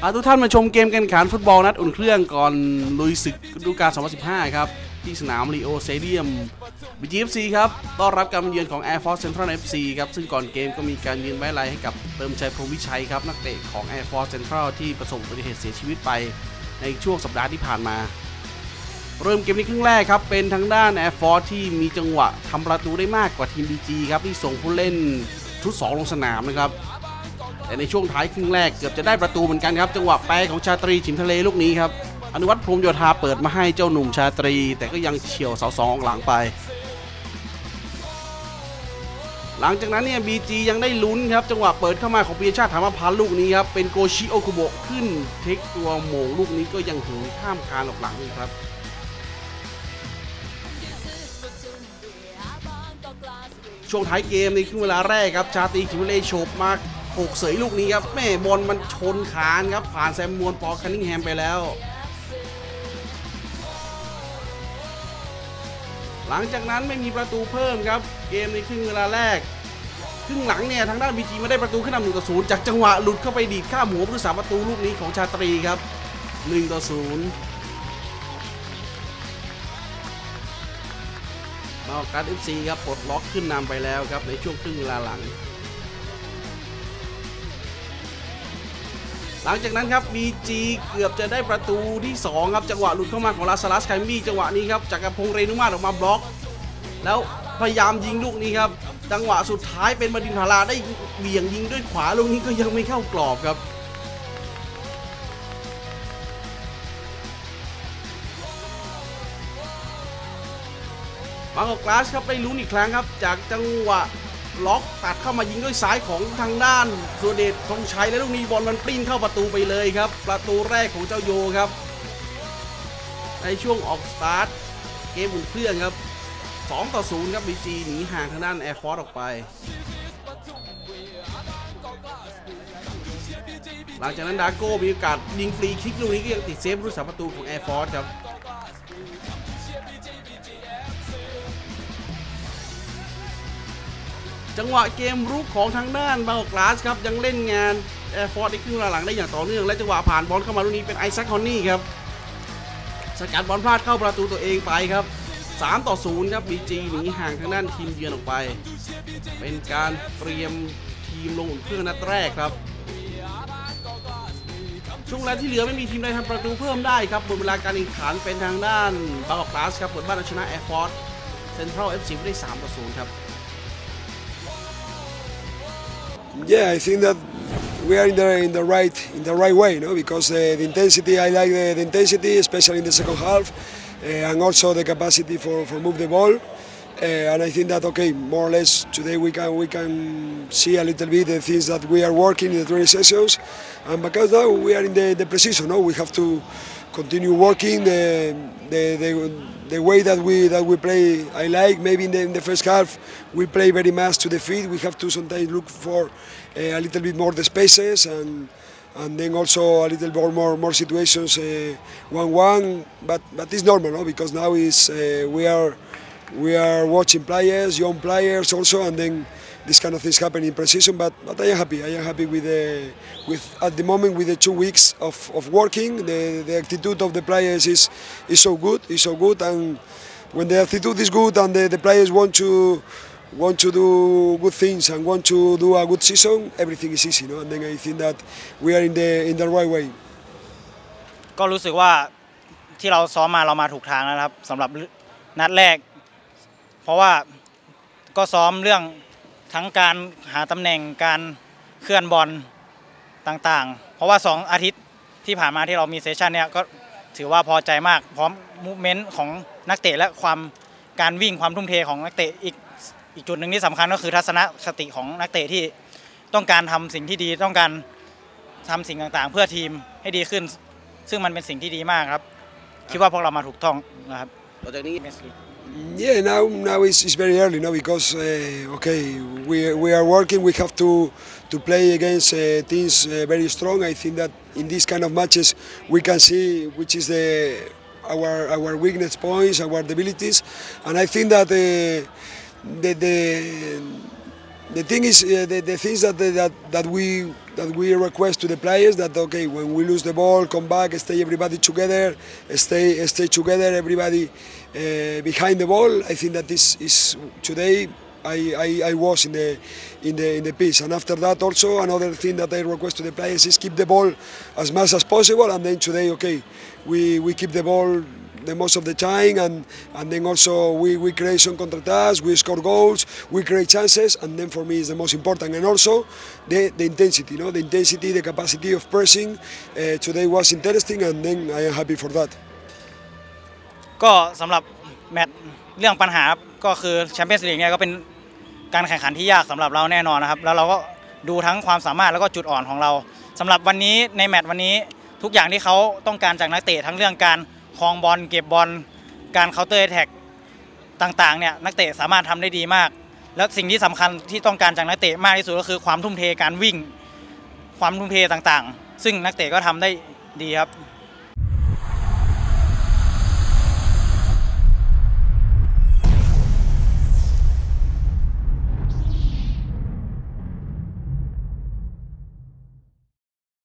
พาทุกท่านมาชมเกมการแข่งขันฟุตบอลนัดอุ่นเครื่องก่อนลุยศึกฤดูกาล 2015 ครับ ที่สนามลีโอเตเดียม BGFC ครับต้อนรับการมาเยือนของ Air Force Central FC ครับ ซึ่งก่อนเกมก็มีการยืนไว้อะไรให้กับเติมชัยพรวิชัยครับ นักเตะของ Air Force Central ที่ประสบอุบัติเหตุเสียชีวิตไปในช่วงสัปดาห์ที่ผ่านมา เริ่มเกมในครึ่งแรกครับ เป็นทางด้าน Air Force ที่มีจังหวะทำประตูได้มากกว่าทีม BG ครับที่ส่งผู้เล่นชุด 2 ลงสนามนะครับ แต่ในช่วงท้ายครึ่งแรกเกือบจะได้ประตูเหมือนกันครับ จังหวะแปรของชาตรีฉิมทะเลลูกนี้ครับอนุวัฒน์พรมโยธาเปิดมาให้เจ้าหนุ่มชาตรี แต่ก็ยังเฉียวเสาสองหลังไป หลังจากนั้นเนี่ยบีจียังได้ลุ้นครับ จังหวะเปิดเข้ามาของปีชาติธรรมพันลูกนี้ครับ เป็นโกชิโอคุโบะขึ้นเทคตัวโมงลูกนี้ก็ยังถึงข้ามคานออกหลังครับช่วงท้ายเกมในครึ่งเวลาแรกครับ ชาตรีขิมเลโฉบมาโขกเสยลูกนี้ครับแม่บอลมันชนคานครับ ผ่านแซมมวนปอคันนิงแฮมไปแล้ว หลังจากนั้นไม่มีประตูเพิ่มครับ เกมในครึ่งเวลาแรกครึ่งหลังเนี่ยทางด้านบีจีไม่ได้ประตูขึ้นนำหนึ่งต่อศูนย์จากจังหวะหลุดเข้าไปดีดข้ามหัวผู้รักษาประตูลูกนี้ของชาตรีครับหนึ่งต่อศูนย์นอกการเอฟซีครับปลดล็อกขึ้นนำไปแล้วครับในช่วงครึ่งเวลาหลัง หลังจากนั้นครับ BG เกือบจะได้ประตูที่ 2 ครับ จังหวะหลุดเข้ามาของลาสลัสไคมี่จังหวะนี้ครับจากกระพงเรนุมาออกมาบล็อก แล้วพยายามยิงลูกนี้ครับจังหวะสุดท้ายเป็นบดินทาราได้เบี่ยงยิงด้วยขวาลูกนี้ก็ยังไม่เข้ากรอบครับมากับกลาสครับได้ลุ้นอีกครั้งครับ จากจังหวะ ล็อกตัดเข้ามายิงด้วยซ้ายของทางด้านสุเดชธงชัยและลูกนี้บอลมันปลิ้นเข้าประตูไปเลยครับ ประตูแรกของเจ้าโยครับ ในช่วงออกสตาร์ทเกมอุ่นเครื่องครับ 2 ต่อ 0 ครับบีจีหนีห่างทางด้านแอร์ฟอร์สออกไป หลังจากนั้นดาโก้มีโอกาสยิงฟรีคิกลูกนี้ก็ยังติดเซฟผู้รักษาประตูของแอร์ฟอร์สครับ จังหวะเกมรุกของทางด้านบางกลาสครับยังเล่นงานแอร์ฟอร์สในครึ่งหลังได้อย่างต่อเนื่องและจังหวะผ่านบอลเข้ามาลูกนี้เป็นไอแซคฮอนนี่ครับสกัดบอลพลาดเข้าประตูตัวเองไปครับ 3 ต่อ 0 ครับ BG หนีห่างทางด้านทีมเยือนออกไป เป็นการเตรียมทีมลงอุ่นเครื่องนัดแรกครับ ช่วงแรกที่เหลือไม่มีทีมใดทำประตูเพิ่มได้ครับบนเวลาการแข่งขันเป็นทางด้านบางกลาสครับเปิดบ้านเอาชนะแอร์ฟอร์สเซ็นทรัลเอฟซีได้3ต่อ 0 ครับ Yeah, I think that we are in the in the right in the right way, no? Because uh, the intensity, I like the, the intensity, especially in the second half, uh, and also the capacity for, for move the ball. Uh, and I think that okay, more or less today we can we can see a little bit the things that we are working in the training sessions, and because now we are in the, the precision, no, we have to continue working the the, the the way that we that we play. I like maybe in the, in the first half we play very much to the feet. We have to sometimes look for uh, a little bit more the spaces and and then also a little more more, more situations one one. But but it's normal, no? Because now is uh, we are we are watching players, young players also, and then this kind of things happen in precision. But but I am happy. I am happy with the with at the moment with the two weeks of, of working. The, the attitude of the players is is so good. Is so good, and when the attitude is good and the, the players want to want to do good things and want to do a good season, everything is easy. No? And then I think that we are in the in the right way. ก็รู้สึกว่าที่เราซ้อมมาเรามาถูกทางแล้วนะครับสำหรับนัดแรก เพราะว่าก็ซ้อมเรื่อง ทั้งการหาตำแหน่งการเคลื่อนบอลต่างๆ เพราะว่า 2 อาทิตย์ที่ผ่านมาที่เรามีเซสชันเนี่ยก็ถือว่าพอใจมากพร้อมมูเมนต์ของนักเตะและความการวิ่งความทุ่มเทของนักเตะอีกอีกจุดหนึ่งที่สำคัญก็คือทัศนคติของนักเตะที่ต้องการทำสิ่งที่ดีต้องการทำสิ่งต่างๆ เพื่อทีมให้ดีขึ้น ซึ่งมันเป็นสิ่งที่ดีมากครับ คิดว่าพวกเรามาถูกต้องนะครับต่อจากนี้ Yeah, now now it's, it's very early, now because uh, okay, we we are working. We have to to play against uh, teams uh, very strong. I think that in these kind of matches we can see which is the our our weakness points, our debilities, and I think that uh, the the the thing is uh, the, the things that, that that we that we request to the players that okay when we lose the ball come back stay everybody together stay stay together everybody uh, behind the ball I think that this is today I, I, I was in the in the in the pitch. And after that also another thing that I request to the players is keep the ball as much as possible. And then today okay we, we keep the ball the most of the time and and then also we, we create some contratas, we score goals, we create chances and then for me is the most important and also the, the intensity, you know, the intensity, the capacity of pressing uh, today was interesting and then I am happy for that. ก็สำหรับแมตช์เรื่องปัญหาก็คือแชมเปี้ยนส์ลีกเนี่ยก็เป็นการแข่งขันที่ยากสำหรับเราแน่นอนนะครับ แล้วเราก็ดูทั้งความสามารถแล้วก็จุดอ่อนของเราสำหรับวันนี้ในแมตช์วันนี้ทุกอย่างที่เขาต้องการจากนักเตะทั้งเรื่องการ ครองบอลเก็บบอลการเคาน์เตอร์แท็กต่างๆเนี่ยนักเตะสามารถทำได้ดีมาก แล้วสิ่งที่สำคัญที่ต้องการจากนักเตะมากที่สุดก็คือความทุ่มเทการวิ่ง ความทุ่มเทต่างๆ ซึ่งนักเตะก็ทำได้ดีครับ